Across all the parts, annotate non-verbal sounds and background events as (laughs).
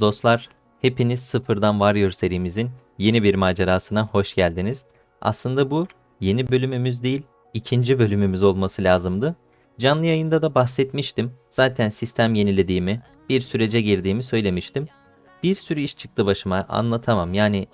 Dostlar, hepiniz Sıfırdan Warrior serimizin yeni bir macerasına hoş geldiniz. Aslında bu yeni bölümümüz değil, ikinci bölümümüz olması lazımdı. Canlı yayında da bahsetmiştim. Zaten sistem yenilediğimi, bir sürece girdiğimi söylemiştim. Bir sürü iş çıktı başıma, anlatamam. Yani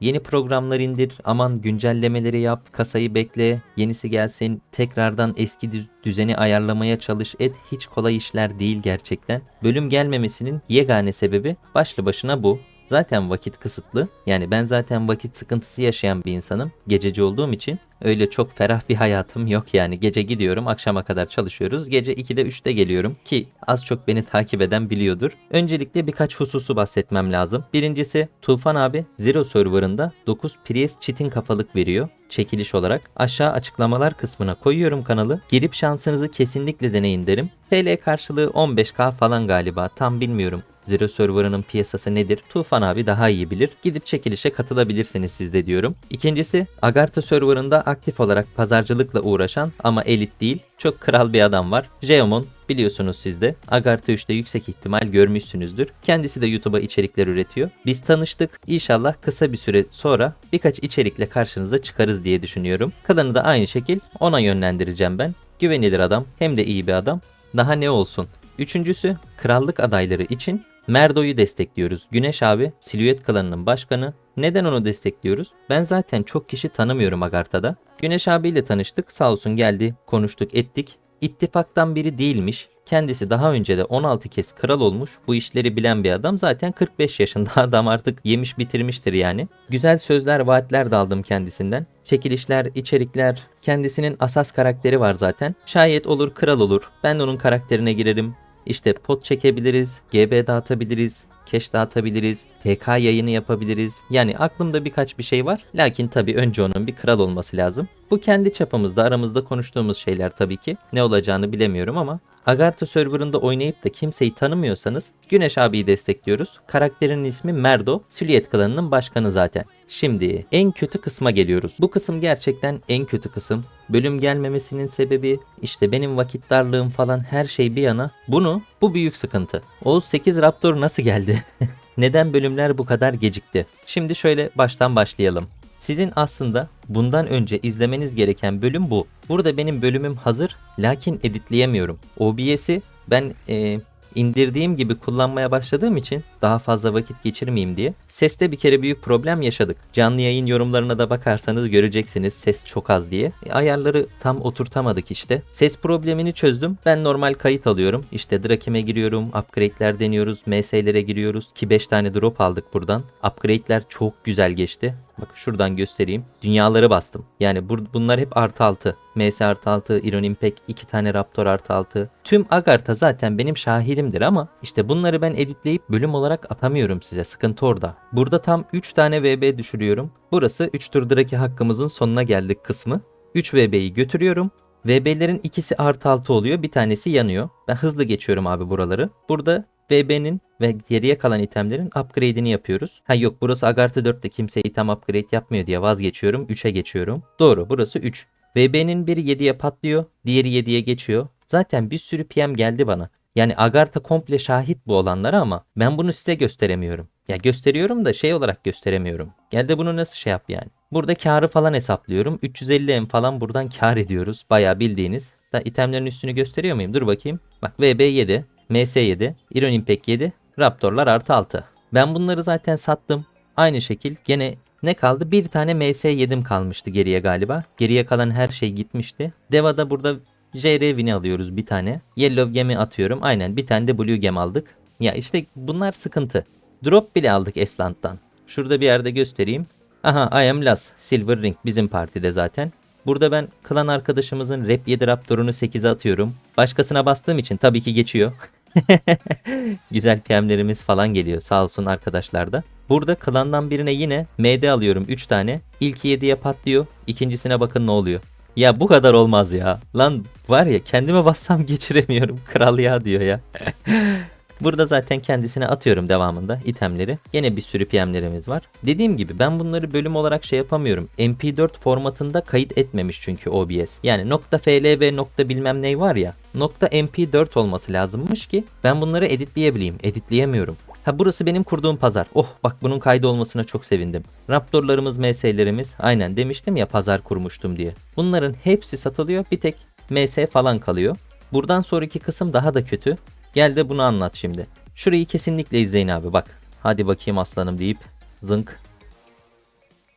yeni programlar indir, aman güncellemeleri yap, kasayı bekle, yenisi gelsin, tekrardan eski düz- düzeni ayarlamaya çalış et. Hiç kolay işler değil gerçekten. Bölüm gelmemesinin yegane sebebi başlı başına bu. Zaten vakit kısıtlı. Yani ben zaten vakit sıkıntısı yaşayan bir insanım. Gececi olduğum için öyle çok ferah bir hayatım yok yani. Gece gidiyorum, akşama kadar çalışıyoruz. Gece 2'de 3'te geliyorum ki az çok beni takip eden biliyordur. Öncelikle birkaç hususu bahsetmem lazım. Birincisi Tufan abi Zero serverında 9 Priest çitin kafalık veriyor çekiliş olarak. Aşağı açıklamalar kısmına koyuyorum kanalı. Girip şansınızı kesinlikle deneyin derim. TL karşılığı 15k falan galiba tam bilmiyorum. Zero Server'ının piyasası nedir? Tufan abi daha iyi bilir. Gidip çekilişe katılabilirsiniz siz de diyorum. İkincisi Agartha Server'ında aktif olarak pazarcılıkla uğraşan ama elit değil çok kral bir adam var. Jeomon biliyorsunuz siz de. Agartha 3'te yüksek ihtimal görmüşsünüzdür. Kendisi de YouTube'a içerikler üretiyor. Biz tanıştık. İnşallah kısa bir süre sonra birkaç içerikle karşınıza çıkarız diye düşünüyorum. Kalanı da aynı şekil ona yönlendireceğim ben. Güvenilir adam hem de iyi bir adam. Daha ne olsun? Üçüncüsü krallık adayları için Merdo'yu destekliyoruz. Güneş abi Silüet klanının başkanı. Neden onu destekliyoruz? Ben zaten çok kişi tanımıyorum Agartha'da. Güneş abiyle tanıştık. Sağ olsun geldi, konuştuk, ettik. İttifaktan biri değilmiş. Kendisi daha önce de 16 kez kral olmuş. Bu işleri bilen bir adam. Zaten 45 yaşında (laughs) adam artık yemiş bitirmiştir yani. Güzel sözler, vaatler de aldım kendisinden. Çekilişler, içerikler, kendisinin asas karakteri var zaten. Şayet olur kral olur. Ben de onun karakterine girerim. İşte pot çekebiliriz, GB dağıtabiliriz, cash dağıtabiliriz, PK yayını yapabiliriz. Yani aklımda birkaç bir şey var. Lakin tabii önce onun bir kral olması lazım. Bu kendi çapımızda aramızda konuştuğumuz şeyler tabii ki. Ne olacağını bilemiyorum ama Agartha serverında oynayıp da kimseyi tanımıyorsanız Güneş abiyi destekliyoruz. Karakterinin ismi Merdo. Silüet klanının başkanı zaten. Şimdi en kötü kısma geliyoruz. Bu kısım gerçekten en kötü kısım. Bölüm gelmemesinin sebebi işte benim vakit darlığım falan her şey bir yana. Bunu bu büyük sıkıntı. Oğuz 8 Raptor nasıl geldi? (laughs) Neden bölümler bu kadar gecikti? Şimdi şöyle baştan başlayalım. Sizin aslında bundan önce izlemeniz gereken bölüm bu. Burada benim bölümüm hazır lakin editleyemiyorum. OBS'i ben e, indirdiğim gibi kullanmaya başladığım için daha fazla vakit geçirmeyeyim diye seste bir kere büyük problem yaşadık. Canlı yayın yorumlarına da bakarsanız göreceksiniz ses çok az diye. E, ayarları tam oturtamadık işte. Ses problemini çözdüm. Ben normal kayıt alıyorum. İşte Drakim'e giriyorum. Upgrade'ler deniyoruz. MS'lere giriyoruz. Ki 5 tane drop aldık buradan. Upgrade'ler çok güzel geçti. Bak şuradan göstereyim. Dünyaları bastım. Yani bur- bunlar hep artı altı. MS artı altı, Iron Impact, iki tane Raptor artı altı. Tüm Agartha zaten benim şahidimdir ama işte bunları ben editleyip bölüm olarak atamıyorum size. Sıkıntı orada. Burada tam 3 tane VB düşürüyorum. Burası 3 turdaki hakkımızın sonuna geldik kısmı. 3 VB'yi götürüyorum. VB'lerin ikisi artı altı oluyor. Bir tanesi yanıyor. Ben hızlı geçiyorum abi buraları. Burada VB'nin ve geriye kalan itemlerin upgrade'ini yapıyoruz. Ha yok burası Agartha 4'te kimse item upgrade yapmıyor diye vazgeçiyorum. 3'e geçiyorum. Doğru burası 3. VB'nin biri 7'ye patlıyor. Diğeri 7'ye geçiyor. Zaten bir sürü PM geldi bana. Yani Agartha komple şahit bu olanlara ama ben bunu size gösteremiyorum. Ya gösteriyorum da şey olarak gösteremiyorum. Gel de bunu nasıl şey yap yani. Burada karı falan hesaplıyorum. 350 M falan buradan kar ediyoruz. Bayağı bildiğiniz. Da itemlerin üstünü gösteriyor muyum? Dur bakayım. Bak VB 7, MS 7, Iron Impact 7, Raptorlar artı 6. Ben bunları zaten sattım. Aynı şekil gene ne kaldı? Bir tane MS 7'm kalmıştı geriye galiba. Geriye kalan her şey gitmişti. Deva'da burada JR Win'i alıyoruz bir tane. Yellow Gem'i atıyorum. Aynen bir tane de Blue Gem aldık. Ya işte bunlar sıkıntı. Drop bile aldık Esland'dan. Şurada bir yerde göstereyim. Aha I am Laz. Silver Ring bizim partide zaten. Burada ben klan arkadaşımızın Rap 7 Raptor'unu 8'e atıyorum. Başkasına bastığım için tabii ki geçiyor. (laughs) (laughs) Güzel PM'lerimiz falan geliyor sağ olsun arkadaşlar da. Burada klandan birine yine MD alıyorum 3 tane. İlki 7'ye patlıyor. İkincisine bakın ne oluyor. Ya bu kadar olmaz ya. Lan var ya kendime bassam (laughs) geçiremiyorum. Kral ya diyor ya. (laughs) Burada zaten kendisine atıyorum devamında itemleri. Yine bir sürü PM'lerimiz var. Dediğim gibi ben bunları bölüm olarak şey yapamıyorum. MP4 formatında kayıt etmemiş çünkü OBS. Yani nokta .flb nokta bilmem ney var ya. Nokta MP4 olması lazımmış ki ben bunları editleyebileyim. Editleyemiyorum. Ha burası benim kurduğum pazar. Oh bak bunun kaydı olmasına çok sevindim. Raptorlarımız, MS'lerimiz aynen demiştim ya pazar kurmuştum diye. Bunların hepsi satılıyor. Bir tek MS falan kalıyor. Buradan sonraki kısım daha da kötü. Gel de bunu anlat şimdi. Şurayı kesinlikle izleyin abi bak. Hadi bakayım aslanım deyip zınk.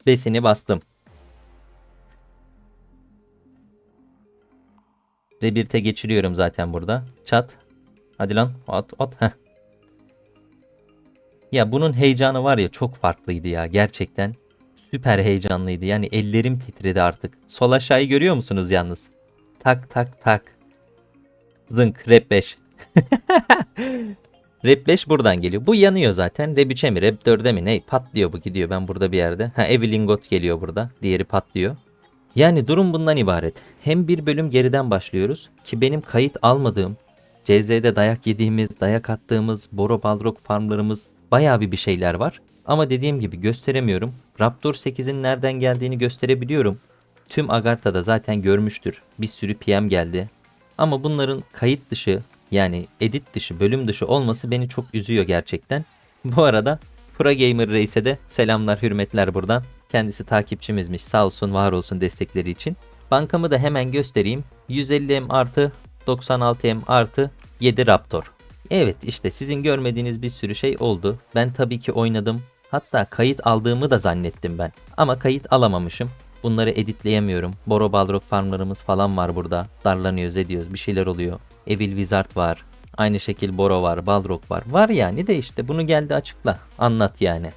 Besini bastım. Rebirt'e geçiriyorum zaten burada. Çat. Hadi lan at at. Heh. Ya bunun heyecanı var ya çok farklıydı ya gerçekten. Süper heyecanlıydı. Yani ellerim titredi artık. Sol aşağıyı görüyor musunuz yalnız? Tak tak tak. Zınk rap 5. (laughs) rap 5 buradan geliyor. Bu yanıyor zaten. Rap 3'e mi rap 4'e mi ne patlıyor bu gidiyor ben burada bir yerde. Ha Evelyn Got geliyor burada. Diğeri patlıyor. Yani durum bundan ibaret. Hem bir bölüm geriden başlıyoruz ki benim kayıt almadığım CZ'de dayak yediğimiz, dayak attığımız, Boro Balrog farmlarımız bayağı bir bir şeyler var. Ama dediğim gibi gösteremiyorum. Raptor 8'in nereden geldiğini gösterebiliyorum. Tüm Agartha'da zaten görmüştür. Bir sürü PM geldi. Ama bunların kayıt dışı yani edit dışı, bölüm dışı olması beni çok üzüyor gerçekten. Bu arada Pro Gamer Reis'e de selamlar, hürmetler buradan. Kendisi takipçimizmiş. Sağ olsun, var olsun destekleri için. Bankamı da hemen göstereyim. 150M artı 96M artı 7 Raptor. Evet işte sizin görmediğiniz bir sürü şey oldu. Ben tabii ki oynadım. Hatta kayıt aldığımı da zannettim ben. Ama kayıt alamamışım. Bunları editleyemiyorum. Boro Balrog farmlarımız falan var burada. Darlanıyoruz ediyoruz bir şeyler oluyor. Evil Wizard var. Aynı şekil Boro var, Balrog var. Var yani de işte bunu geldi açıkla. Anlat yani.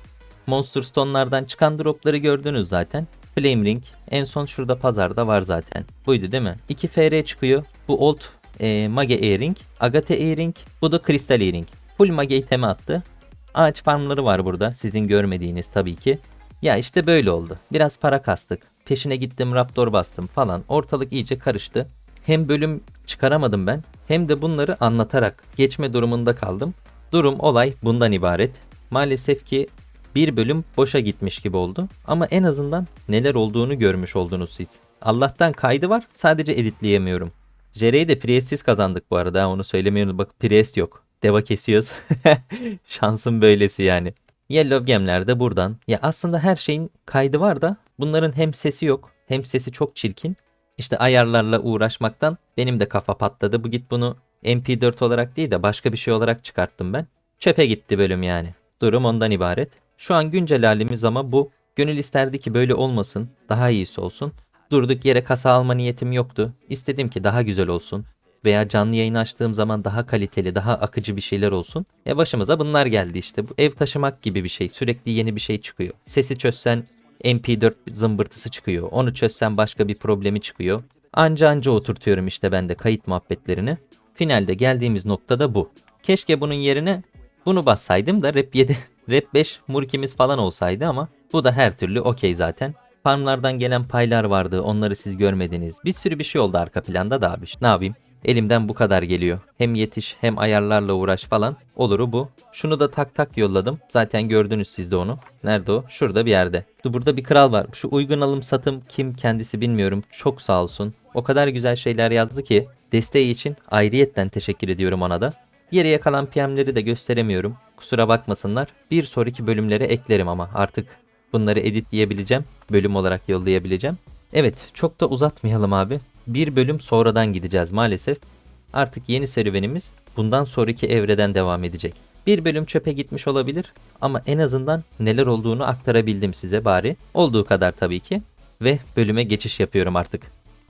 Monster Stone'lardan çıkan dropları gördünüz zaten. Flame Ring en son şurada pazarda var zaten. Buydu değil mi? 2 FR çıkıyor. Bu Old e, Mage Earring, Agate Earring, bu da Crystal Earring. Full Mage itemi attı. Ağaç farmları var burada. Sizin görmediğiniz tabii ki. Ya işte böyle oldu. Biraz para kastık. Peşine gittim Raptor bastım falan. Ortalık iyice karıştı. Hem bölüm çıkaramadım ben hem de bunları anlatarak geçme durumunda kaldım. Durum olay bundan ibaret. Maalesef ki bir bölüm boşa gitmiş gibi oldu. Ama en azından neler olduğunu görmüş oldunuz siz. Allah'tan kaydı var sadece editleyemiyorum. Jere'yi de Priest'siz kazandık bu arada onu söylemiyorum. Bak Priest yok. Deva kesiyoruz. (laughs) Şansın böylesi yani. Yellow Game'lerde buradan. Ya aslında her şeyin kaydı var da bunların hem sesi yok hem sesi çok çirkin. İşte ayarlarla uğraşmaktan benim de kafa patladı. Bu git bunu MP4 olarak değil de başka bir şey olarak çıkarttım ben. Çöpe gitti bölüm yani. Durum ondan ibaret. Şu an güncel halimiz ama bu. Gönül isterdi ki böyle olmasın. Daha iyisi olsun. Durduk yere kasa alma niyetim yoktu. İstedim ki daha güzel olsun. Veya canlı yayın açtığım zaman daha kaliteli, daha akıcı bir şeyler olsun. E başımıza bunlar geldi işte. Bu ev taşımak gibi bir şey. Sürekli yeni bir şey çıkıyor. Sesi çözsen MP4 zımbırtısı çıkıyor. Onu çözsen başka bir problemi çıkıyor. Anca anca oturtuyorum işte ben de kayıt muhabbetlerini. Finalde geldiğimiz nokta da bu. Keşke bunun yerine bunu bassaydım da rap 7, (laughs) rap 5 murkimiz falan olsaydı ama bu da her türlü okey zaten. Farmlardan gelen paylar vardı onları siz görmediniz. Bir sürü bir şey oldu arka planda da abi. Ne yapayım? Elimden bu kadar geliyor. Hem yetiş hem ayarlarla uğraş falan. Oluru bu. Şunu da tak tak yolladım. Zaten gördünüz siz de onu. Nerede o? Şurada bir yerde. Burada bir kral var. Şu uygun alım satım kim kendisi bilmiyorum. Çok sağ olsun. O kadar güzel şeyler yazdı ki. Desteği için ayrıyetten teşekkür ediyorum ona da. Geriye kalan PM'leri de gösteremiyorum. Kusura bakmasınlar. Bir sonraki bölümlere eklerim ama artık bunları editleyebileceğim. Bölüm olarak yollayabileceğim. Evet çok da uzatmayalım abi. Bir bölüm sonradan gideceğiz maalesef. Artık yeni serüvenimiz bundan sonraki evreden devam edecek. Bir bölüm çöpe gitmiş olabilir ama en azından neler olduğunu aktarabildim size bari. Olduğu kadar tabii ki. Ve bölüme geçiş yapıyorum artık.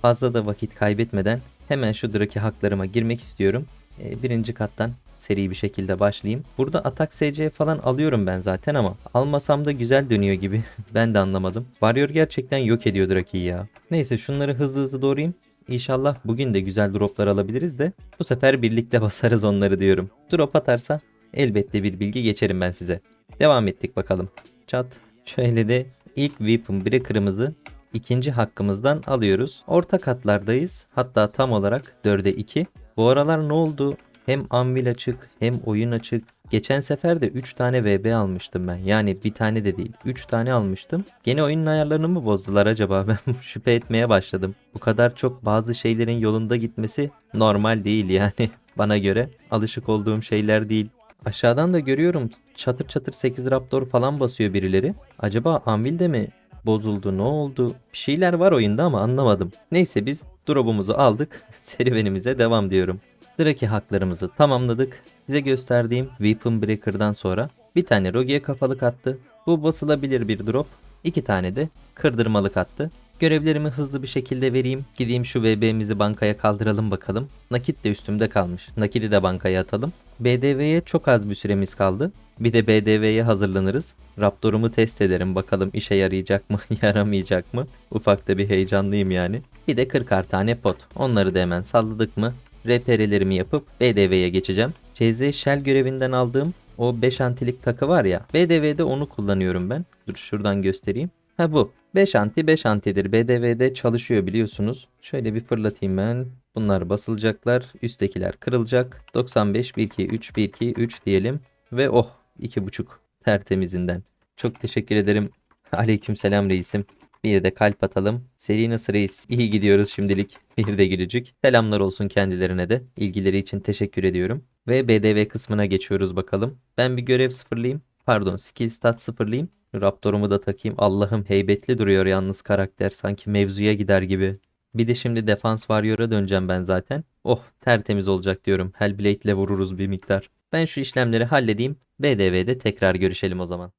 Fazla da vakit kaybetmeden hemen şu Draki haklarıma girmek istiyorum. Ee, birinci kattan seri bir şekilde başlayayım. Burada atak SC falan alıyorum ben zaten ama almasam da güzel dönüyor gibi. (laughs) ben de anlamadım. Warrior gerçekten yok ediyor Draki'yi ya. Neyse şunları hızlı hızlı doğrayayım. İnşallah bugün de güzel droplar alabiliriz de bu sefer birlikte (laughs) basarız onları diyorum. Drop atarsa elbette bir bilgi geçerim ben size. Devam ettik bakalım. Çat. Şöyle de ilk weapon breaker'ımızı ikinci hakkımızdan alıyoruz. Orta katlardayız. Hatta tam olarak 4'e 2. Bu aralar ne oldu Hem Anvil açık hem oyun açık. Geçen sefer de 3 tane VB almıştım ben. Yani bir tane de değil. 3 tane almıştım. Gene oyunun ayarlarını mı bozdular acaba? (laughs) Ben şüphe etmeye başladım. Bu kadar çok bazı şeylerin yolunda gitmesi normal değil yani. (laughs) Bana göre alışık olduğum şeyler değil. Aşağıdan da görüyorum çatır çatır 8 Raptor falan basıyor birileri. Acaba Anvil de mi bozuldu ne oldu? Bir şeyler var oyunda ama anlamadım. Neyse biz drop'umuzu aldık. (laughs) Serüvenimize devam diyorum. Draki haklarımızı tamamladık. Size gösterdiğim Weapon Breaker'dan sonra bir tane Rogue'ye kafalık attı. Bu basılabilir bir drop. iki tane de kırdırmalık attı. Görevlerimi hızlı bir şekilde vereyim. Gideyim şu VB'mizi bankaya kaldıralım bakalım. Nakit de üstümde kalmış. Nakidi de bankaya atalım. BDV'ye çok az bir süremiz kaldı. Bir de BDV'ye hazırlanırız. Raptor'umu test ederim bakalım işe yarayacak mı (laughs) yaramayacak mı. Ufakta bir heyecanlıyım yani. Bir de 40'ar tane pot. Onları da hemen salladık mı RPR'lerimi yapıp BDV'ye geçeceğim. CZ Shell görevinden aldığım o 5 antilik takı var ya. BDV'de onu kullanıyorum ben. Dur şuradan göstereyim. Ha bu. 5 anti 5 antidir. BDV'de çalışıyor biliyorsunuz. Şöyle bir fırlatayım ben. Bunlar basılacaklar. Üsttekiler kırılacak. 95 1 2 3 1 2 3 diyelim. Ve oh 2.5 tertemizinden. Çok teşekkür ederim. (laughs) Aleykümselam reisim. Bir de kalp atalım. Seri nasıl reis? İyi gidiyoruz şimdilik. Bir de gülücük. Selamlar olsun kendilerine de. İlgileri için teşekkür ediyorum. Ve BDV kısmına geçiyoruz bakalım. Ben bir görev sıfırlayayım. Pardon skill stat sıfırlayayım. Raptorumu da takayım. Allah'ım heybetli duruyor yalnız karakter. Sanki mevzuya gider gibi. Bir de şimdi defans warrior'a döneceğim ben zaten. Oh tertemiz olacak diyorum. Hellblade ile vururuz bir miktar. Ben şu işlemleri halledeyim. BDV'de tekrar görüşelim o zaman.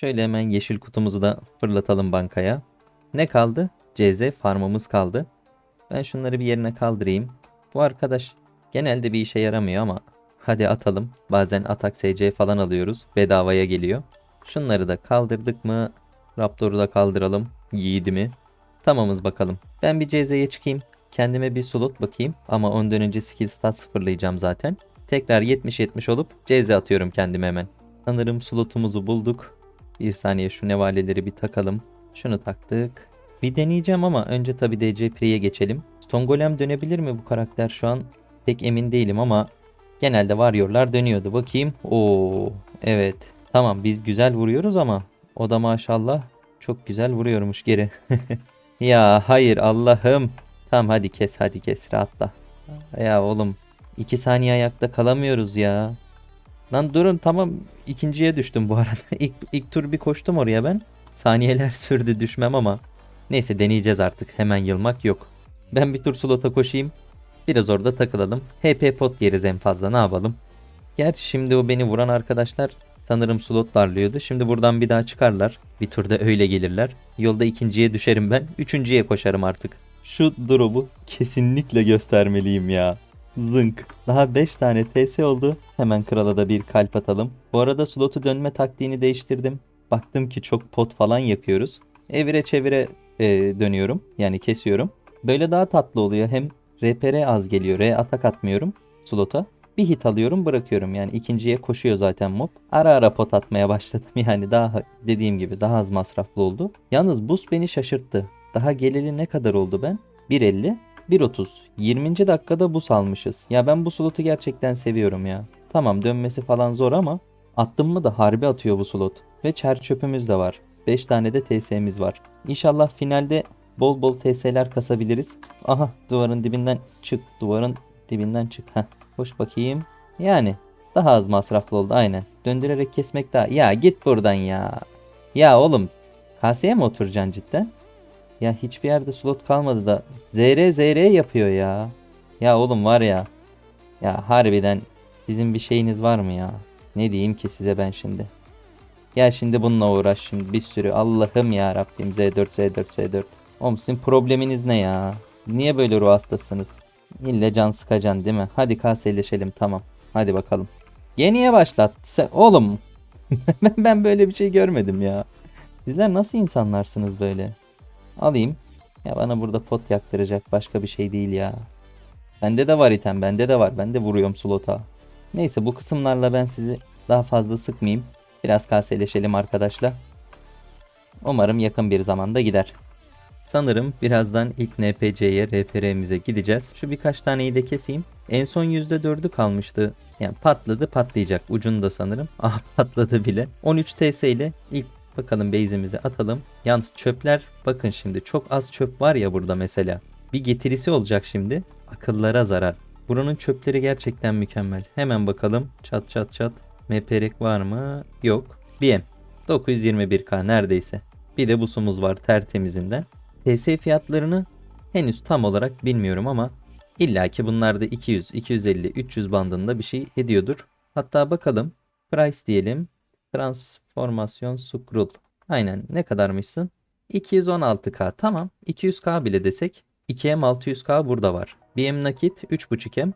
Şöyle hemen yeşil kutumuzu da fırlatalım bankaya. Ne kaldı? CZ farmımız kaldı. Ben şunları bir yerine kaldırayım. Bu arkadaş genelde bir işe yaramıyor ama hadi atalım. Bazen atak SC falan alıyoruz. Bedavaya geliyor. Şunları da kaldırdık mı? Raptor'u da kaldıralım. Yiğidimi. Tamamız bakalım. Ben bir CZ'ye çıkayım. Kendime bir slot bakayım. Ama ondan önce skill stat sıfırlayacağım zaten. Tekrar 70-70 olup CZ atıyorum kendime hemen. Sanırım slotumuzu bulduk. Bir saniye şu nevaleleri bir takalım. Şunu taktık. Bir deneyeceğim ama önce tabi DC Pri'ye geçelim. Stongolem dönebilir mi bu karakter şu an? Pek emin değilim ama genelde Warrior'lar dönüyordu. Bakayım. Oo, evet. Tamam biz güzel vuruyoruz ama o da maşallah çok güzel vuruyormuş geri. (laughs) ya hayır Allah'ım. Tamam hadi kes hadi kes rahatla. Ya oğlum 2 saniye ayakta kalamıyoruz ya. Lan durun tamam ikinciye düştüm bu arada. (laughs) İlk, ilk tur bir koştum oraya ben. Saniyeler (laughs) sürdü düşmem ama. Neyse deneyeceğiz artık. Hemen yılmak yok. Ben bir tur slota koşayım. Biraz orada takılalım. HP pot yeriz en fazla ne yapalım. Gerçi şimdi o beni vuran arkadaşlar sanırım slot darlıyordu. Şimdi buradan bir daha çıkarlar. Bir turda öyle gelirler. Yolda ikinciye düşerim ben. Üçüncüye koşarım artık. Şu drop'u kesinlikle göstermeliyim ya. Zınk. Daha 5 tane TS oldu. Hemen krala da bir kalp atalım. Bu arada slotu dönme taktiğini değiştirdim. Baktım ki çok pot falan yapıyoruz. Evire çevire e, dönüyorum. Yani kesiyorum. Böyle daha tatlı oluyor. Hem RPR az geliyor. R atak atmıyorum slota. Bir hit alıyorum bırakıyorum. Yani ikinciye koşuyor zaten mob. Ara ara pot atmaya (laughs) başladım. Yani daha dediğim gibi daha az masraflı oldu. Yalnız boost beni şaşırttı. Daha geleli ne kadar oldu ben? 1.50 1.30. 20. dakikada bus almışız. Ya ben bu slotu gerçekten seviyorum ya. Tamam dönmesi falan zor ama attım mı da harbi atıyor bu slot. Ve çer çöpümüz de var. 5 tane de TS'miz var. İnşallah finalde bol bol TS'ler kasabiliriz. Aha duvarın dibinden çık. Duvarın dibinden çık. Heh. Hoş bakayım. Yani daha az masraflı oldu aynen. Döndürerek kesmek daha. Ya git buradan ya. Ya oğlum kaseye mi oturacaksın cidden? Ya hiçbir yerde slot kalmadı da ZR ZR yapıyor ya. Ya oğlum var ya. Ya harbiden sizin bir şeyiniz var mı ya? Ne diyeyim ki size ben şimdi? Gel şimdi bununla uğraş şimdi bir sürü. Allah'ım ya Rabbim Z4 Z4 Z4. Oğlum sizin probleminiz ne ya? Niye böyle ruh hastasınız? İlle can sıkacaksın değil mi? Hadi kaseleşelim tamam. Hadi bakalım. Yeniye başlat. Oğlum. (laughs) ben böyle bir şey görmedim ya. Sizler nasıl insanlarsınız böyle? Alayım. Ya bana burada pot yaktıracak başka bir şey değil ya. Bende de var item bende de var. Ben de vuruyorum slota. Neyse bu kısımlarla ben sizi daha fazla sıkmayayım. Biraz kaseleşelim arkadaşlar. Umarım yakın bir zamanda gider. Sanırım birazdan ilk NPC'ye, RPR'mize gideceğiz. Şu birkaç taneyi de keseyim. En son %4'ü kalmıştı. Yani patladı patlayacak ucunda sanırım. (laughs) Ah patladı bile. 13 TS ile ilk bakalım base'imizi atalım. Yalnız çöpler bakın şimdi çok az çöp var ya burada mesela. Bir getirisi olacak şimdi. Akıllara zarar. Buranın çöpleri gerçekten mükemmel. Hemen bakalım. Çat çat çat. MPRek var mı? Yok. BM. 921k neredeyse. Bir de busumuz var tertemizinden. TS fiyatlarını henüz tam olarak bilmiyorum ama illaki bunlar da 200, 250, 300 bandında bir şey ediyordur. Hatta bakalım. Price diyelim. Transformasyon scroll. Aynen ne kadarmışsın? 216k tamam. 200k bile desek 2M 600k burada var. Bir M nakit 3.5M.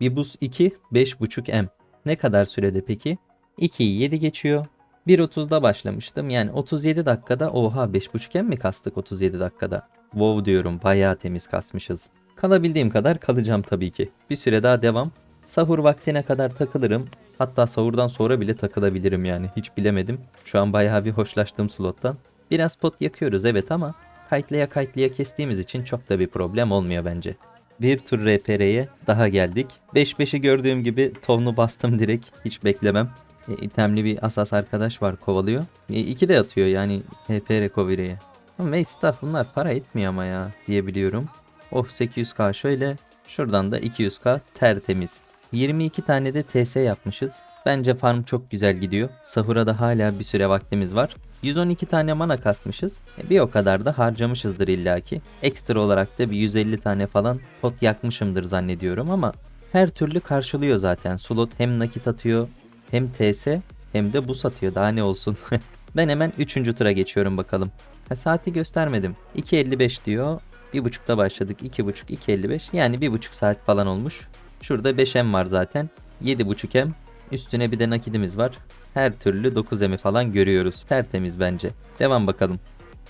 Bir bus 2 5.5M. Ne kadar sürede peki? 2'yi 7 geçiyor. 1.30'da başlamıştım. Yani 37 dakikada oha 5.5M mi kastık 37 dakikada? Wow diyorum bayağı temiz kasmışız. Kalabildiğim kadar kalacağım tabii ki. Bir süre daha devam. Sahur vaktine kadar takılırım. Hatta sahurdan sonra bile takılabilirim yani. Hiç bilemedim. Şu an bayağı bir hoşlaştım slottan. Biraz pot yakıyoruz evet ama kayıtlaya kayıtlaya kestiğimiz için çok da bir problem olmuyor bence. Bir tur RPR'ye daha geldik. 5-5'i gördüğüm gibi tovnu bastım direkt. Hiç beklemem. E, itemli bir asas arkadaş var kovalıyor. E, iki de atıyor yani HP recovery'ye. Ama Mace staff bunlar para etmiyor ama ya diyebiliyorum. Oh 800k şöyle. Şuradan da 200k tertemiz. 22 tane de TS yapmışız. Bence farm çok güzel gidiyor. Sahura da hala bir süre vaktimiz var. 112 tane mana kasmışız. E, bir o kadar da harcamışızdır illaki. Ekstra olarak da bir 150 tane falan pot yakmışımdır zannediyorum ama her türlü karşılıyor zaten. Slot hem nakit atıyor hem TS hem de bu satıyor. Daha ne olsun. (laughs) ben hemen 3. tura geçiyorum bakalım. Ha, saati göstermedim. 2.55 diyor. 1.30'da başladık. 2.30, 2.55 yani 1.5 saat falan olmuş. Şurada 5M var zaten. 7.5M. Üstüne bir de nakidimiz var. Her türlü 9M'i falan görüyoruz. Tertemiz bence. Devam bakalım.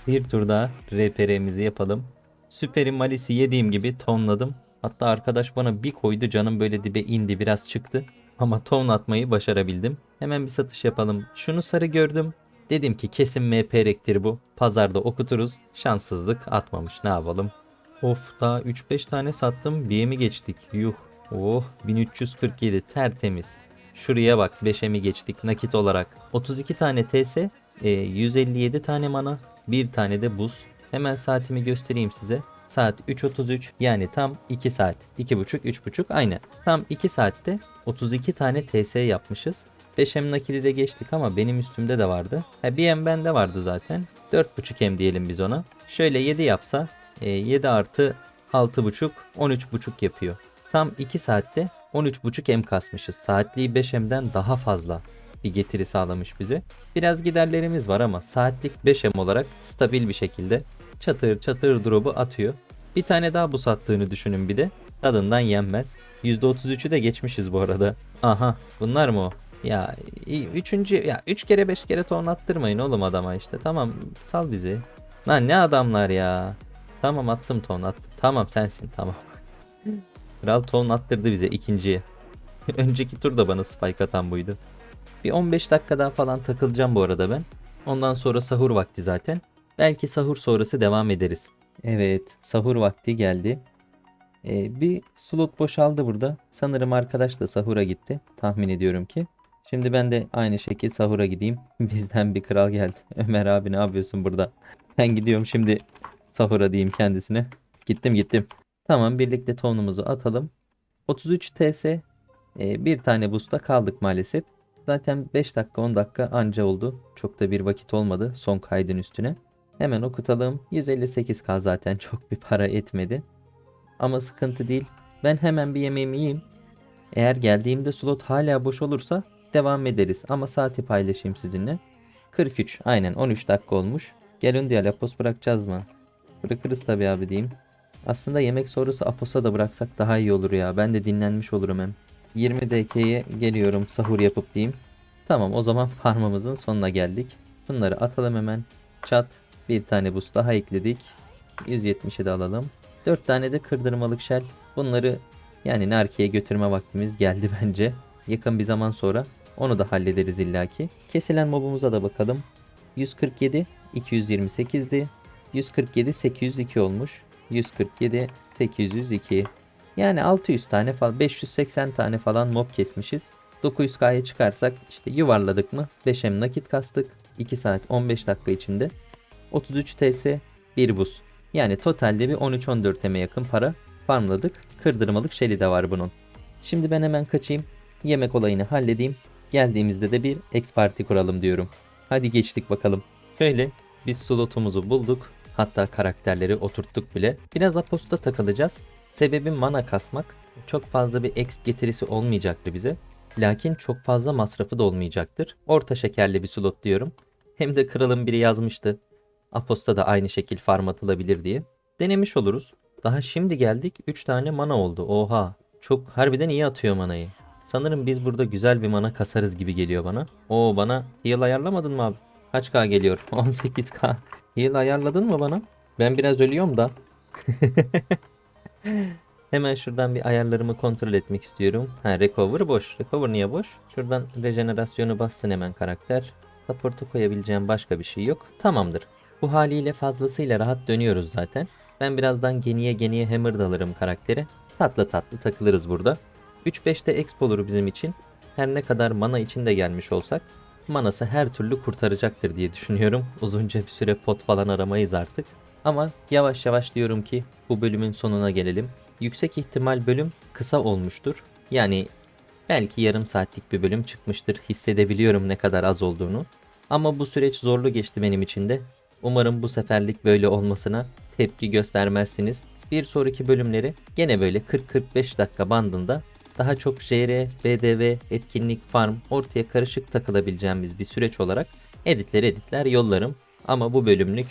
Bir tur daha RPR'mizi yapalım. Süperin malisi yediğim gibi tonladım. Hatta arkadaş bana bir koydu canım böyle dibe indi biraz çıktı. Ama ton atmayı başarabildim. Hemen bir satış yapalım. Şunu sarı gördüm. Dedim ki kesin MPR'ektir bu. Pazarda okuturuz. Şanssızlık atmamış ne yapalım. Of daha 3-5 tane sattım. BM'i geçtik. Yuh. Oh 1347 tertemiz. Şuraya bak 5'e mi geçtik nakit olarak. 32 tane TS, e, 157 tane mana, bir tane de buz. Hemen saatimi göstereyim size. Saat 3.33 yani tam 2 saat. 2.5 3.5 aynı. Tam 2 saatte 32 tane TS yapmışız. 5M nakidi de geçtik ama benim üstümde de vardı. Ha, bir M bende vardı zaten. 4.5M diyelim biz ona. Şöyle 7 yapsa e, 7 artı 6.5 13.5 yapıyor. Tam 2 saatte 13.5 M kasmışız. Saatliği 5M'den daha fazla bir getiri sağlamış bize. Biraz giderlerimiz var ama saatlik 5M olarak stabil bir şekilde çatır çatır drop'u atıyor. Bir tane daha bu sattığını düşünün bir de. Tadından yenmez. %33'ü de geçmişiz bu arada. Aha bunlar mı o? Ya üçüncü ya üç kere beş kere ton attırmayın oğlum adama işte. Tamam sal bizi. Lan ne adamlar ya. Tamam attım ton attım. Tamam sensin tamam. (laughs) Kral ton attırdı bize ikinciye. (laughs) Önceki tur da bana spike atan buydu. Bir 15 dakika daha falan takılacağım bu arada ben. Ondan sonra sahur vakti zaten. Belki sahur sonrası devam ederiz. Evet, sahur vakti geldi. Ee, bir slot boşaldı burada. Sanırım arkadaş da sahura gitti. Tahmin ediyorum ki. Şimdi ben de aynı şekil sahura gideyim. (laughs) Bizden bir kral geldi. (laughs) Ömer abi ne yapıyorsun burada? Ben gidiyorum şimdi sahura diyeyim kendisine. Gittim gittim. Tamam birlikte tonumuzu atalım. 33 TS. e, bir tane boost'ta kaldık maalesef. Zaten 5 dakika 10 dakika anca oldu. Çok da bir vakit olmadı son kaydın üstüne. Hemen okutalım. 158k zaten (laughs) çok bir para etmedi. Ama sıkıntı değil. Ben hemen bir yemeğimi yiyeyim. Eğer geldiğimde slot hala boş olursa devam ederiz. Ama saati paylaşayım sizinle. 43 aynen 13 dakika olmuş. Gelin diye Lapos bırakacağız mı? Bırakırız tabii abi diyeyim. Aslında yemek sonrası Apos'a da bıraksak daha iyi olur ya. Ben de dinlenmiş olurum hem. 20 DK'ye geliyorum sahur yapıp diyeyim. Tamam o zaman farmımızın sonuna geldik. Bunları atalım hemen. Çat. Bir tane boost daha ekledik. 170'i de alalım. 4 tane de kırdırmalık shell. Bunları yani Narki'ye götürme vaktimiz geldi (laughs) bence. Yakın bir zaman sonra onu da hallederiz illaki. Kesilen mobumuza da bakalım. 147 228'di. 147 802 olmuş. 147 802. Yani 600 tane falan 580 tane falan mob kesmişiz. 900k'ya çıkarsak işte yuvarladık mı 5M nakit kastık. 2 saat 15 dakika içinde. 33 TS 1 buz. Yani totalde bir 13-14 M'e yakın para farmladık. Kırdırmalık şeli de var bunun. Şimdi ben hemen kaçayım. Yemek olayını halledeyim. Geldiğimizde de bir X parti kuralım diyorum. Hadi geçtik bakalım. Şöyle biz slotumuzu bulduk. Hatta karakterleri oturttuk bile. Biraz aposta takılacağız. Sebebi mana kasmak. Çok fazla bir exp getirisi olmayacaktı bize. Lakin çok fazla masrafı da olmayacaktır. Orta şekerli bir slot diyorum. Hem de kralın biri yazmıştı. Aposta da aynı şekil farm atılabilir diye. Denemiş oluruz. Daha şimdi geldik 3 tane mana oldu. Oha. Çok harbiden iyi atıyor manayı. Sanırım biz burada güzel bir mana kasarız gibi geliyor bana. Oo bana heal ayarlamadın mı abi? Kaç K geliyor? (laughs) 18K. Heal ayarladın mı bana? Ben biraz ölüyorum da. (laughs) Hemen şuradan bir ayarlarımı kontrol etmek istiyorum. Ha recover boş. Recover niye boş? Şuradan rejenerasyonu bassın hemen karakter. Support'a koyabileceğim başka bir şey yok. Tamamdır. Bu haliyle fazlasıyla rahat dönüyoruz zaten. Ben birazdan geniye geniye hammer da alırım karaktere. Tatlı tatlı takılırız burada. 3-5'te exp olur bizim için. Her ne kadar mana için de gelmiş olsak manası her türlü kurtaracaktır diye düşünüyorum. Uzunca bir süre pot falan aramayız artık. Ama yavaş yavaş diyorum ki bu bölümün sonuna gelelim. Yüksek ihtimal bölüm kısa olmuştur. Yani belki yarım saatlik bir bölüm çıkmıştır. Hissedebiliyorum ne kadar az olduğunu. Ama bu süreç zorlu geçti benim için de. Umarım bu seferlik böyle olmasına tepki göstermezsiniz. Bir sonraki bölümleri gene böyle 40-45 dakika bandında daha çok JR, BDV, etkinlik, farm ortaya karışık takılabileceğimiz bir süreç olarak editler editler yollarım. Ama bu bölümlük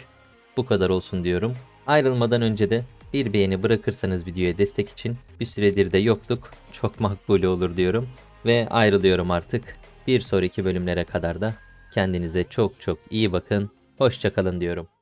bu kadar olsun diyorum. Ayrılmadan önce de Bir beğeni bırakırsanız videoya destek için bir süredir de yoktuk. Çok makbule olur diyorum. Ve ayrılıyorum artık. Bir sonraki bölümlere kadar da kendinize çok çok iyi bakın. Hoşçakalın diyorum.